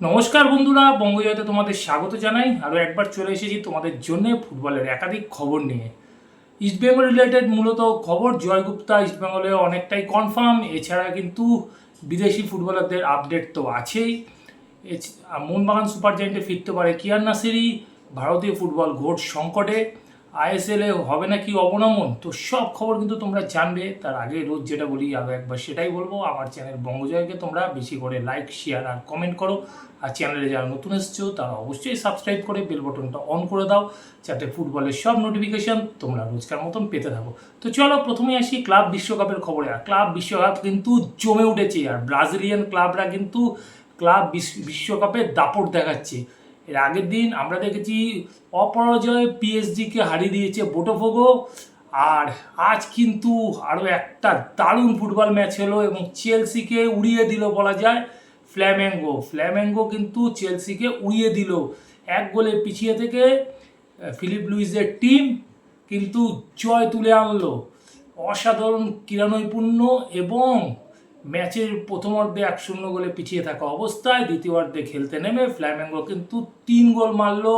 নমস্কার বন্ধুরা, বঙ্গজয়তে তোমাদের স্বাগত জানাই। আরও একবার চলে এসেছি তোমাদের জন্য ফুটবলের একাধিক খবর নিয়ে। ইস্টবেঙ্গল রিলেটেড মূলত খবর জয়গুপ্তা ইস্টবেঙ্গলে অনেকটাই কনফার্ম এছাড়া কিন্তু বিদেশি ফুটবলারদের আপডেট তো আছেই। মোহনবাগান সুপার জায়েন্টে ফিরতে পারে কিয়ার নাসিরি, ভারতীয় ফুটবল ঘোট সংকটে। আইএসএলে হবে নাকি অবনমন? তো সব খবর কিন্তু তোমরা জানবে। তার আগে রোজ যেটা বলি আরও একবার সেটাই বলব। আমার চ্যানেল বঙ্গজয়কে তোমরা বেশি করে লাইক শেয়ার আর কমেন্ট করো। আর চ্যানেলে যারা নতুন এসছো, তারা অবশ্যই সাবস্ক্রাইব করে বেল বটনটা অন করে দাও। যাতে ফুটবলের সব নোটিফিকেশন তোমরা রোজকার মতন পেতে থাকো। তো চলো প্রথমে আসি ক্লাব বিশ্বকাপের খবরে। আর ক্লাব বিশ্বকাপ কিন্তু জমে উঠেছে। আর ব্রাজিলিয়ান ক্লাবরা কিন্তু ক্লাব বিশ্ব- বিশ্বকাপে দাপট দেখাচ্ছে। এর আগের দিন আমরা দেখেছি অপরাজয় পিএসজিকে হারিয়ে দিয়েছে বোটোফোগো আর আজ কিন্তু আরও একটা দারুণ ফুটবল ম্যাচ হলো এবং চেলসিকে উড়িয়ে দিল বলা যায় ফ্ল্যামেঙ্গো ফ্ল্যামেঙ্গো কিন্তু চেলসিকে উড়িয়ে দিল। এক গোলে পিছিয়ে থেকে ফিলিপ লুইসের টিম কিন্তু জয় তুলে আনলো। অসাধারণ ক্রীড়ানৈপুণ্য এবং ম্যাচের প্রথম অর্ধে এক শূন্য গোলে পিছিয়ে থাকা অবস্থায় দ্বিতীয় অর্ধে খেলতে নেমে ফ্ল্যামেঙ্গো কিন্তু তিন গোল মারলো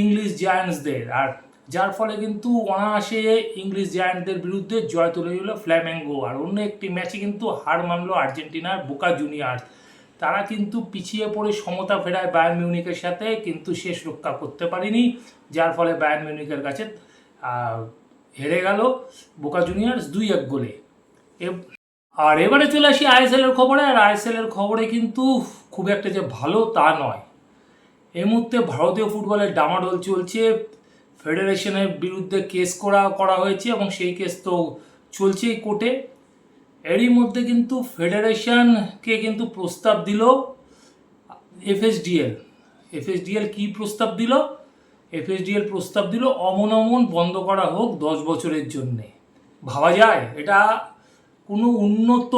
ইংলিশ জায়ান্টসদের। আর যার ফলে কিন্তু অনায়াসে ইংলিশ জায়ান্টদের বিরুদ্ধে জয় তুলে দিল ফ্ল্যামেঙ্গো। আর অন্য একটি ম্যাচে কিন্তু হার মানল আর্জেন্টিনার বোকা জুনিয়ার্স তারা কিন্তু পিছিয়ে পড়ে সমতা ফেরায় বায়ার্ন মিউনিকের সাথে, কিন্তু শেষ রক্ষা করতে পারেনি, যার ফলে বায়ার্ন মিউনিকের কাছে হেরে গেল বোকা জুনিয়র্স দুই এক গোলে। আর এবারে চলে আসি আইএসএল এর খবরে, আর আইএসএল এর খবরে কিন্তু খুব একটা যে ভালো তা নয়। এই মুহূর্তে ভারতীয় ফুটবলের ডামাডোল চলছে। ফেডারেশনের বিরুদ্ধে কেস করা করা হয়েছে এবং সেই কেস তো চলছেই কোর্টে। এরই মধ্যে কিন্তু ফেডারেশনকে কিন্তু প্রস্তাব দিল এফএসডিএল। এফএসডিএল কি প্রস্তাব দিল? এফএসডিএল প্রস্তাব দিল অমনমন বন্ধ করা হোক দশ বছরের জন্যে। ভাবা যায়, এটা কোনো উন্নত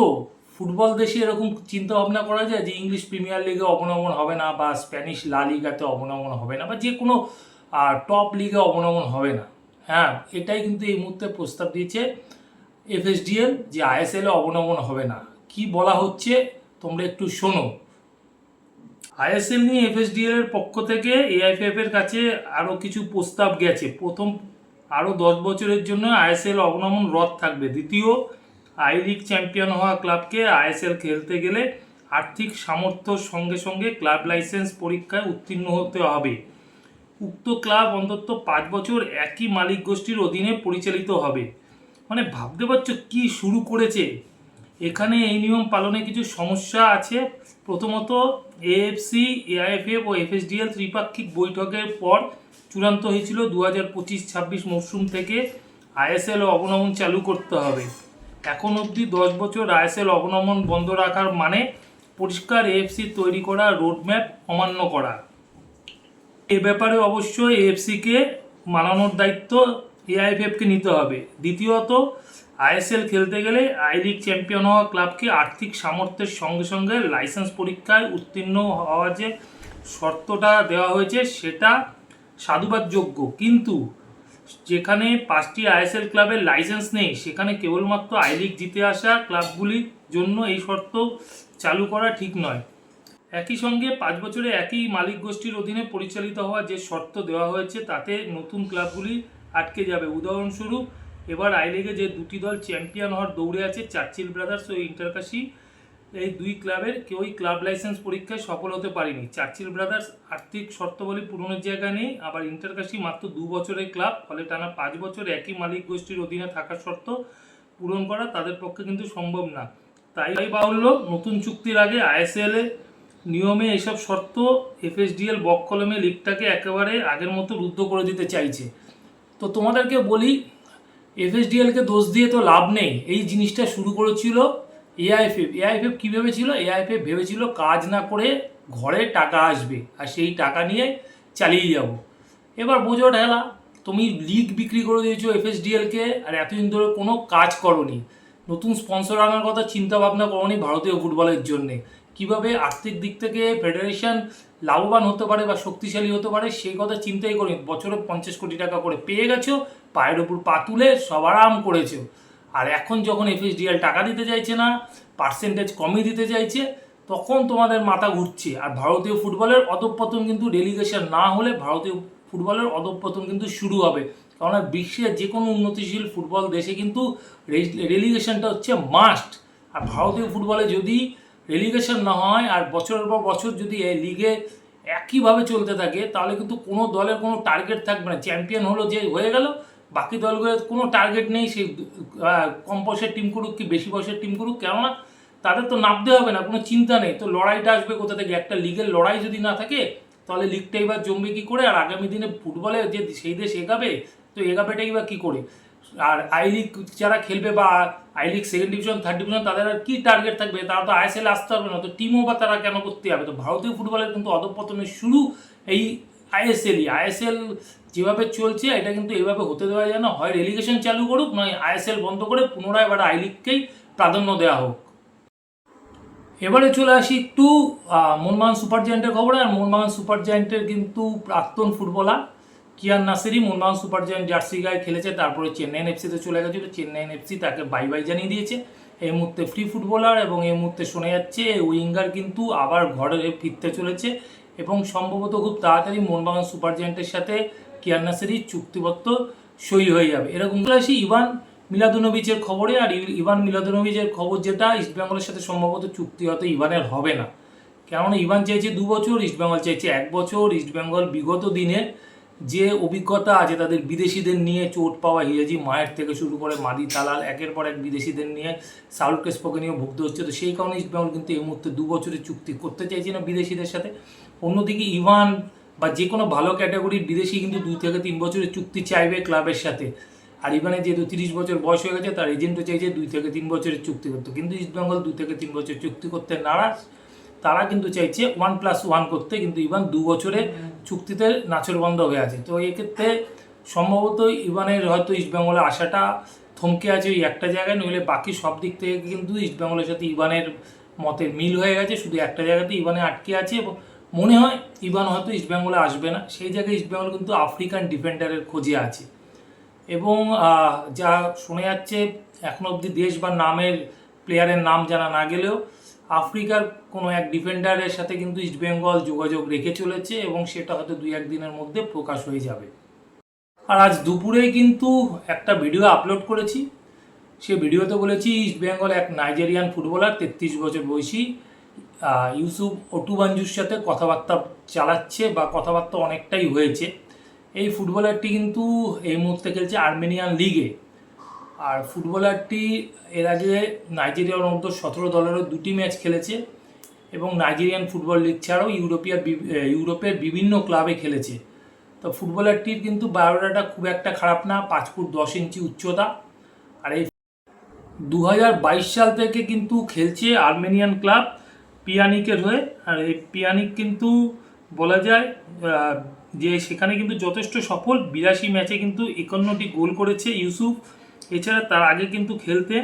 ফুটবল দেশে এরকম চিন্তা ভাবনা করা যায় যে ইংলিশ প্রিমিয়ার লিগে অবনমন হবে না বা স্প্যানিশ লা লিগাতে অবনমন হবে না বা যে কোনো টপ লিগে অবনমন হবে না? হ্যাঁ এটাই কিন্তু এই মুহূর্তে প্রস্তাব দিয়েছে এফএসডিএল যে আইএসএলে অবনমন হবে না। কি বলা হচ্ছে তোমরা একটু শোনো। আইএসএল নিয়ে এফএসডিএল এর পক্ষ থেকে এআইএফএফ এর কাছে আরও কিছু প্রস্তাব গেছে। প্রথম আরও দশ বছরের জন্য আইএসএল অবনমন রদ থাকবে। দ্বিতীয় আই লিগ চ্যাম্পিয়ন হওয়া ক্লাবকে আইএসএল খেলতে গেলে আর্থিক সামর্থ্যর সঙ্গে সঙ্গে ক্লাব লাইসেন্স পরীক্ষায় উত্তীর্ণ হতে হবে। উক্ত ক্লাব অন্তত পাঁচ বছর একই মালিক গোষ্ঠীর অধীনে পরিচালিত হবে। মানে ভাবতে পারছ কি শুরু করেছে? এখানে এই নিয়ম পালনে কিছু সমস্যা আছে। প্রথমত, এএফসি, এআইএফএফ ও এফএসডিএল ত্রিপাক্ষিক বৈঠকের পর চূড়ান্ত হয়েছিল দু হাজার পঁচিশ ছাব্বিশ মরশুম থেকে। আইএসএল অবনমন চালু করতে হবে। এখন অবধি দশ বছর আইএসএল অবনমন বন্ধ রাখার মানে পরিষ্কার এএফসি তৈরি করা, রোডম্যাপ অমান্য করা। এ ব্যাপারে অবশ্যই এএফসিকে মানানোর দায়িত্ব এআইএফএফকে নিতে হবে। দ্বিতীয়ত, আইএসএল খেলতে গেলে আই লিগ চ্যাম্পিয়ন হওয়া ক্লাবকে আর্থিক সামর্থ্যের সঙ্গে সঙ্গে লাইসেন্স পরীক্ষায় উত্তীর্ণ হওয়ার যে শর্তটা দেওয়া হয়েছে, সেটা সাধুবাদযোগ্য। কিন্তু যেখানে পাঁচটি আইএসএল ক্লাবের লাইসেন্স নেই, সেখানে কেবলমাত্র আই লিগ জিতে আসা ক্লাবগুলির জন্য এই শর্ত চালু করা ঠিক নয়। একই সঙ্গে পাঁচ বছরে একই মালিক গোষ্ঠীর অধীনে পরিচালিত হওয়া যে শর্ত দেওয়া হয়েছে, তাতে নতুন ক্লাবগুলি আটকে যাবে। উদাহরণস্বরূপ, এবার আই লিগে যে দুটি দল চ্যাম্পিয়ন হওয়ার দৌড়ে আছে, চার্চিল ব্রাদার্স ও ইন্টারকাশি। এই দুই ক্লাবের কেউই ক্লাব লাইসেন্স পরীক্ষায় সফল হতে পারেনি। চার্চিল ব্রাদার্স আর্থিক শর্তাবলী পূরণের জায়গা নেই। আবার ইন্টারকাশি মাত্র দু বছরের ক্লাব, ফলে টানা পাঁচ বছর একই মালিক গোষ্ঠীর অধীনে থাকার শর্ত পূরণ করা তাদের পক্ষে কিন্তু সম্ভব না। তাই বাহুল্য নতুন চুক্তির আগে আইএসএল নিয়মে এসব শর্ত এফএসডিএল বক কলমে লিগটাকে একেবারে আগের মতো রুদ্ধ করে দিতে চাইছে। তো তোমাদেরকে বলি এফএসডিএলকে দোষ দিয়ে তো লাভ নেই। এই জিনিসটা শুরু করেছিল এআইএফএফ এআইএফএফ কী ভেবেছিল এআইএফএফ ভেবেছিল কাজ না করে ঘরে টাকা আসবে, আর সেই টাকা নিয়ে চালিয়ে যাব। এবার বোঝো ঢেলা তুমি লিগ বিক্রি করে দিয়েছ এফএসডিএলকে আর এতদিন ধরে কোনো কাজ করনি। নতুন স্পন্সর আনার কথা চিন্তা ভাবনা করনি ভারতীয় ফুটবলের জন্যে। কীভাবে আর্থিক দিক থেকে ফেডারেশন লাভবান হতে পারে বা শক্তিশালী হতে পারে, সেই কথা চিন্তাই করি বছরে পঞ্চাশ কোটি টাকা করে পেয়ে গেছো, পায়ের ওপর পা তুলে সব আরাম করেছ। আর এখন যখন এফএসডিএল টাকা দিতে চাইছে না পার্সেন্টেজ কমই দিতে চাইছে, তখন তোমাদের মাথা ঘুরছে। আর ভারতীয় ফুটবলের অধঃপতন কিন্তু রেলিগেশন না হলে ভারতীয় ফুটবলের অধঃপতন কিন্তু শুরু হবে। কেননা বিশ্বের যে কোনো উন্নতিশীল ফুটবল দেশে কিন্তু রেলিগেশনটা হচ্ছে মাস্ট আর ভারতীয় ফুটবলে যদি রেলিগেশন না হয়, আর বছরের পর বছর যদি এই লিগে একইভাবে চলতে থাকে, তাহলে কিন্তু কোনো দলের কোনো টার্গেট থাকবে না। চ্যাম্পিয়ন হলো যে হয়ে গেল বাকি দলগুলোর কোনো টার্গেট নেই, সেই কম পয়সার টিম করুক কি বেশি পয়সার টিম করুক, কেননা তাদের তো নামতে হবে না, কোনো চিন্তা নেই। তো লড়াইটা আসবে কোথা থেকে? একটা লিগের লড়াই যদি না থাকে, তাহলে লিগটা এবার জমবে কী করে? আর আগামী দিনে ফুটবলে যে সেই দেশ এগাবে, তো এগাবেটাই বা কী করে? আর আই লিগ যারা খেলবে বা I league second division third division তাদের আর কী টার্গেট থাকবে? তারা তো আইএসএল আসতে হবে না, তো টিমও বা তারা কেন করতে হবে তো ভারতীয় ফুটবলের কিন্তু অধপতনের শুরু এই আইএসএলই, আইএসএল যেভাবে চলছে, এটা কিন্তু এভাবে হতে দেওয়া যায় না। হয় রেলিগেশন চালু করুক, নয় আইএসএল বন্ধ করে পুনরায় এবার আই লিগকেই প্রাধান্য দেওয়া হোক। এবারে চলে আসি একটু মোহনবাগান সুপার জায়েন্টের খবরে। আর মোহনবাগান সুপার জায়েন্টের কিন্তু প্রাক্তন footballer Kiyan Nassiri Mohun Bagan super giant jersey গায়ে খেলেছে, তারপরে চেন্নাইন এফসিতে চলে গেছিল। চেন্নাইন এফসি তাকে বাই বাই জানিয়ে দিয়েছে। এই মুহূর্তে ফ্রি ফুটবলার এবং এই মুহূর্তে শোনা যাচ্ছে উইঙ্গার কিন্তু আবার ঘরে ফিরতে চলেছে। এবং সম্ভবত খুব তাড়াতাড়ি মোহনবাগান সুপার জায়েন্টের সাথে কিয়ান নাসেরি চুক্তিপত্র সই হয়ে যাবে। এরকম আসি, ইভান মিলাদুনোভিচের খবরে আর ইভান মিলাদুনোভিচের খবর যেটা ইস্টবেঙ্গলের সাথে সম্ভবত চুক্তি হয়তো ইভানের হবে না। কেননা ইভান চেয়েছে দু বছর ইস্টবেঙ্গল চেয়েছে এক বছর ইস্টবেঙ্গল বিগত দিনে যে অভিজ্ঞতা আছে তাদের বিদেশিদের নিয়ে চোট পাওয়া হিয়াজি মায়ের থেকে শুরু করে মাদি তালাল, একের পর এক বিদেশিদের নিয়ে সাউল কেসপোকে নিয়ে ভুগতে হচ্ছে। তো সেই কারণে ইস্টবেঙ্গল কিন্তু এই মুহূর্তে দু বছরের চুক্তি করতে চাইছে না বিদেশিদের সাথে। অন্যদিকে ইভান বা যে কোনো ভালো ক্যাটাগরির বিদেশি কিন্তু দুই থেকে তিন বছরের চুক্তি চাইবে ক্লাবের সাথে। আর ইভানের যেহেতু তিরিশ বছর বয়স হয়ে গেছে, তার এজেন্টও চাইছে দুই থেকে তিন বছরের চুক্তি করতে। কিন্তু ইস্টবেঙ্গল দুই থেকে তিন বছর চুক্তি করতে নারাজ। তারা কিন্তু চাইছে ওয়ান প্লাস ওয়ান করতে, কিন্তু ইভান দু বছরে চুক্তিতে নাচর বন্ধ হয়ে আছে। তো এক্ষেত্রে সম্ভবত ইভানের হয়তো ইস্টবেঙ্গলে আসাটা থমকে আছে ওই একটা জায়গায়, নইলে বাকি সব দিক থেকে কিন্তু ইস্টবেঙ্গলের সাথে ইভানের মতের মিল হয়ে গেছে, শুধু একটা জায়গাতে ইভানে আটকে আছে মনে হয় ইভান হয়তো ইস্টবেঙ্গলে আসবে না। সেই জায়গায় ইস্টবেঙ্গল কিন্তু আফ্রিকান ডিফেন্ডারের খোঁজে আছে। এবং যা শোনা যাচ্ছে, এখনও অবধি দেশ বা নামের প্লেয়ারের নাম জানা না গেলেও আফ্রিকার কোনো এক ডিফেন্ডারের সাথে কিন্তু ইস্টবেঙ্গল যোগাযোগ রেখে চলেছে এবং সেটা হয়তো দুই একদিনের মধ্যে প্রকাশ হয়ে যাবে। আর আজ দুপুরে কিন্তু একটা ভিডিও আপলোড করেছি। সে ভিডিওতে বলেছি ইস্টবেঙ্গল এক নাইজেরিয়ান ফুটবলার, তেত্রিশ বছর বয়সী ইউসুফ অটুবাঞ্জুর সাথে কথাবার্তা চালাচ্ছে বা কথাবার্তা অনেকটাই হয়েছে। এই ফুটবলারটি কিন্তু এই মুহূর্তে খেলছে আর্মেনিয়ান লিগে। আর ফুটবলারটি এর আগে নাইজেরিয়ার মধ্যে সতেরো দলেরও দুটি ম্যাচ খেলেছে এবং নাইজেরিয়ান ফুটবল লিগ ছাড়াও ইউরোপিয়ার ইউরোপের বিভিন্ন ক্লাবে খেলেছে। তো ফুটবলারটির কিন্তু বায়োডাটা খুব একটা খারাপ না, পাঁচ ফুট দশ ইঞ্চি উচ্চতা। আর এই দু হাজার বাইশ সাল থেকে কিন্তু খেলছে আর্মেনিয়ান ক্লাব পিয়ানিকের হয়ে। আর এই পিয়ানিক কিন্তু বলা যায় যে সেখানে কিন্তু যথেষ্ট সফল, বিরাশি ম্যাচে কিন্তু একান্নটি গোল করেছে ইউসুফ। এছাড়া তার আগে কিন্তু খেলতে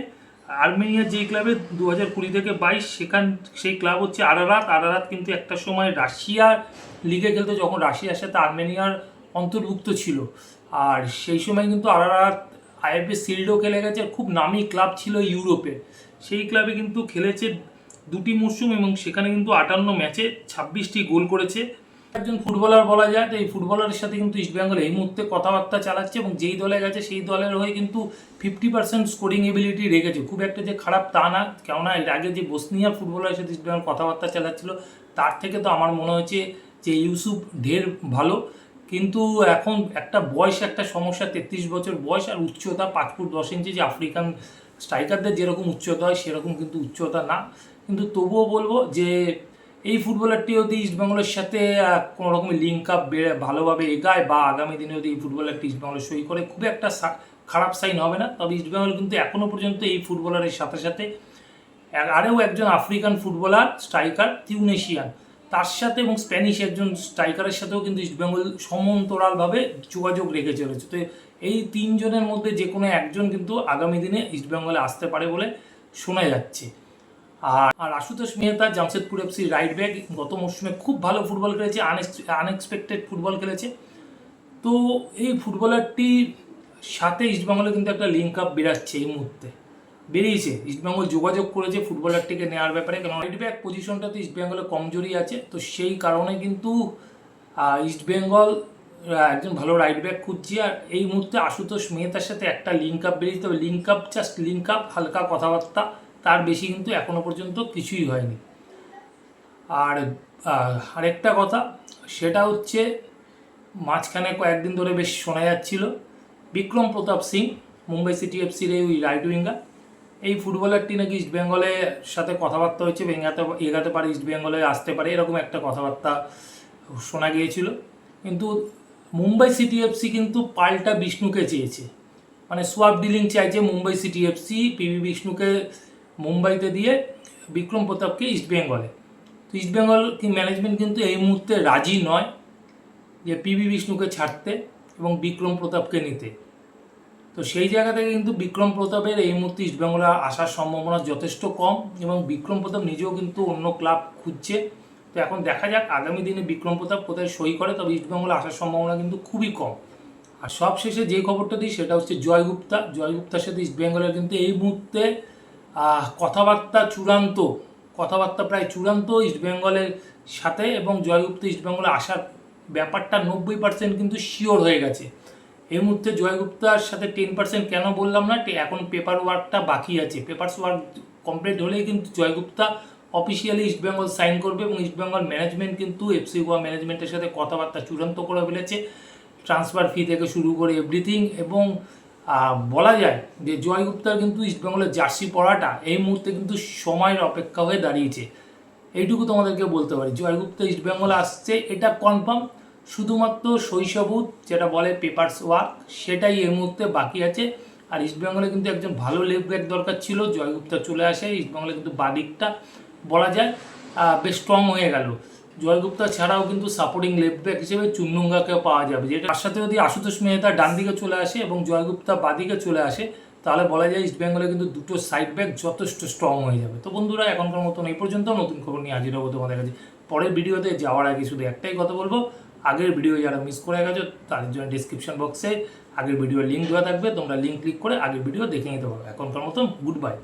আর্মেনিয়ার যেই ক্লাবে দু হাজার কুড়ি থেকে বাইশ, সেখান, সেই ক্লাব হচ্ছে আরারাত। আরারাত কিন্তু একটা সময় রাশিয়ার লিগে খেলতে, যখন রাশিয়ার সাথে আর্মেনিয়ার অন্তর্ভুক্ত ছিল। আর সেই সময় কিন্তু আরারাত আইএফএ সিল্ডও খেলে গেছে খুব নামি ক্লাব ছিল ইউরোপে। সেই ক্লাবে কিন্তু খেলেছে দুটি মরশুম এবং সেখানে কিন্তু আটান্ন ম্যাচে ছাব্বিশটি গোল করেছে। একজন ফুটবলার বলা যায়, তো এই ফুটবলারের সাথে কিন্তু ইস্টবেঙ্গল এই মুহূর্তে কথাবার্তা চালাচ্ছে এবং যেই দলে গেছে সেই দলের হয়ে কিন্তু ফিফটি পার্সেন্ট স্কোরিং এবিলিটি রেখেছে। খুব একটা যে খারাপ তা না, কেননা এর আগে যে বসনিয়া ফুটবলারের সাথে ইস্টবেঙ্গল কথাবার্তা চালাচ্ছিল, তার থেকে তো আমার মনে হচ্ছে যে ইউসুফ ঢের ভালো। কিন্তু এখন একটা বয়স, একটা সমস্যা, তেত্রিশ বছর বয়স আর উচ্চতা পাঁচ ফুট দশ ইঞ্চি যে আফ্রিকান স্ট্রাইকারদের যেরকম উচ্চতা হয়, সেরকম কিন্তু উচ্চতা না। কিন্তু তবুও বলব যে এই ফুটবলারটি যদি ইস্টবেঙ্গলের সাথে কোনো রকমের লিঙ্ক আপ ভালোভাবে এগায় বা আগামী দিনে যদি এই ফুটবলারটি ইস্টবেঙ্গলের সই করে, খুব একটা খারাপ সাইন হবে না। তবে ইস্টবেঙ্গল কিন্তু এখনও পর্যন্ত এই ফুটবলারের সাথে সাথে আরও একজন আফ্রিকান ফুটবলার স্ট্রাইকার তিউনেশিয়ান তার সাথে এবং স্প্যানিশ একজন স্ট্রাইকারের সাথেও কিন্তু ইস্টবেঙ্গল সমান্তরালভাবে যোগাযোগ রেখে চলেছে। তো এই তিনজনের মধ্যে যে কোনো একজন কিন্তু আগামী দিনে ইস্টবেঙ্গলে আসতে পারে বলে শোনা যাচ্ছে। আর আর Ashutosh Mehta, Jamshedpur FC right back গত মরশুমে খুব ভালো ফুটবল খেলেছে আনএক্সপেক্টেড ফুটবল খেলেছে। তো এই ফুটবলারটি সাথে ইস্টবেঙ্গলে কিন্তু একটা লিঙ্ক আপ বেরাচ্ছে এই মুহূর্তে। বেরিয়েছে। ইস্টবেঙ্গল যোগাযোগ করেছে ফুটবলারটিকে নেওয়ার ব্যাপারে কারণ রাইট ব্যাক পজিশনটাতে ইস্টবেঙ্গলের কমজোরি আছে। তো সেই কারণে কিন্তু ইস্টবেঙ্গল একজন ভালো রাইট ব্যাক খুঁজছে। আর এই মুহূর্তে আশুতোষ মেহতার সাথে একটা লিঙ্ক আপ বেরিয়েছে। তবে link up just link up হালকা কথাবার্তা। তার বেশি কিন্তু এখনও পর্যন্ত কিছুই হয়নি। আর আরেকটা কথা, সেটা হচ্ছে মাঝখানে কয়েকদিন ধরে বেশ শোনা যাচ্ছিল, বিক্রম প্রতাপ সিং, মুম্বাই সিটি এফসির এই রাইট উইঙ্গার এই ফুটবলারটি নাকি ইস্ট বেঙ্গলের সাথে কথাবার্তা হচ্ছে ভেঙাতে, এগাতে পারে ইস্ট বেঙ্গলে আসতে পারে, এরকম একটা কথাবার্তা শোনা গিয়েছিল। কিন্তু মুম্বাই সিটি এফসি কিন্তু পাল্টা বিষ্ণুকে চেয়েছে। মানে সোয়াপ ডিলিং চাইছে মুম্বাই সিটি এফসি পিভি বিষ্ণুকে মুম্বাইতে দিয়ে বিক্রম প্রতাপকে ইস্ট বেঙ্গলে তো ইস্ট বেঙ্গল কি ম্যানেজমেন্ট কিন্তু এই মুহূর্তে রাজি নয় যে পিবি বিষ্ণুকে ছাড়তে এবং বিক্রম প্রতাপকে নিতে। তো সেই জায়গা থেকে কিন্তু বিক্রম প্রতাপের এই মুহূর্তে ইস্টবেঙ্গলে আসার সম্ভাবনা যথেষ্ট কম এবং বিক্রম প্রতাপ নিজেও কিন্তু অন্য ক্লাব খুঁজছে। তো এখন দেখা যাক, আগামী দিনে বিক্রম প্রতাপ কোথায় সই করে, তবে ইস্টবেঙ্গলে আসার সম্ভাবনা কিন্তু খুবই কম। আর সব শেষে যে খবরটা দিই, সেটা হচ্ছে জয় গুপ্তা জয় গুপ্তার সাথে ইস্টবেঙ্গলের কিন্তু এই মুহূর্তে কথাবার্তা চূড়ান্ত, কথাবার্তা প্রায় চূড়ান্ত ইস্টবেঙ্গলের সাথে এবং জয়গুপ্ত ইস্টবেঙ্গলে আসার ব্যাপারটা নব্বই পার্সেন্ট কিন্তু শিওর হয়ে গেছে। এই মুহূর্তে জয়গুপ্তার সাথে টেন পার্সেন্ট কেন বললাম না এখন পেপার ওয়ার্কটা বাকি আছে। পেপারস ওয়ার্ক কমপ্লিট হলেই কিন্তু জয়গুপ্তা অফিসিয়ালি ইস্টবেঙ্গল সাইন করবে এবং ইস্টবেঙ্গল ম্যানেজমেন্ট কিন্তু এফসি গোয়া ম্যানেজমেন্টের সাথে কথাবার্তা চূড়ান্ত করে ফেলেছে। ট্রান্সফার ফি থেকে শুরু করে এভরিথিং এবং বলা যায় যে জয় গুপ্তার কিন্তু ইস্টবেঙ্গলের জার্সি পরাটা এই মুহূর্তে কিন্তু সময়ের অপেক্ষা হয়ে দাঁড়িয়েছে। এইটুকু তোমাদেরকে বলতে পারি জয়গুপ্ত ইস্টবেঙ্গলে আসছে, এটা কনফার্ম শুধুমাত্র শৈশবুত যেটা বলে পেপারস ওয়ার্ক সেটাই এই মুহূর্তে বাকি আছে। আর ইস্টবেঙ্গলে কিন্তু একজন ভালো লেফট ব্যাক দরকার ছিল জয়গুপ্তা চলে আসে ইস্টবেঙ্গলে কিন্তু বাদিকটা বলা যায় বেশ স্ট্রং হয়ে গেল। জয়গুপ্তা ছাড়াও কিন্তু সাপোর্টিং লেফট ব্যাক হিসেবে চুন্নুঙ্গাকেও পাওয়া যাবে। যেটা তার সাথে যদি আশুতোষ মেহতা ডান দিকে চলে আসে এবং জয়গুপ্তা বাদিকে চলে আসে, তাহলে বলা যায় ইস্ট বেঙ্গলে কিন্তু দুটো সাইড ব্যাক যথেষ্ট স্ট্রং হয়ে যাবে। তো বন্ধুরা, এখনকার মতন এই পর্যন্ত নতুন খবর নিয়ে হাজির হব তোমাদের কাছে। পরের ভিডিওতে যাওয়ার আগে শুধু একটাই কথা বলব, আগের ভিডিও যারা মিস করে গেছো, তাদের জন্য ডিসক্রিপশন বক্সে আগের ভিডিওর লিঙ্ক দেওয়া থাকবে। তোমরা লিঙ্ক ক্লিক করে আগের ভিডিও দেখে নিতে পারো। এখনকার মতন গুড বাই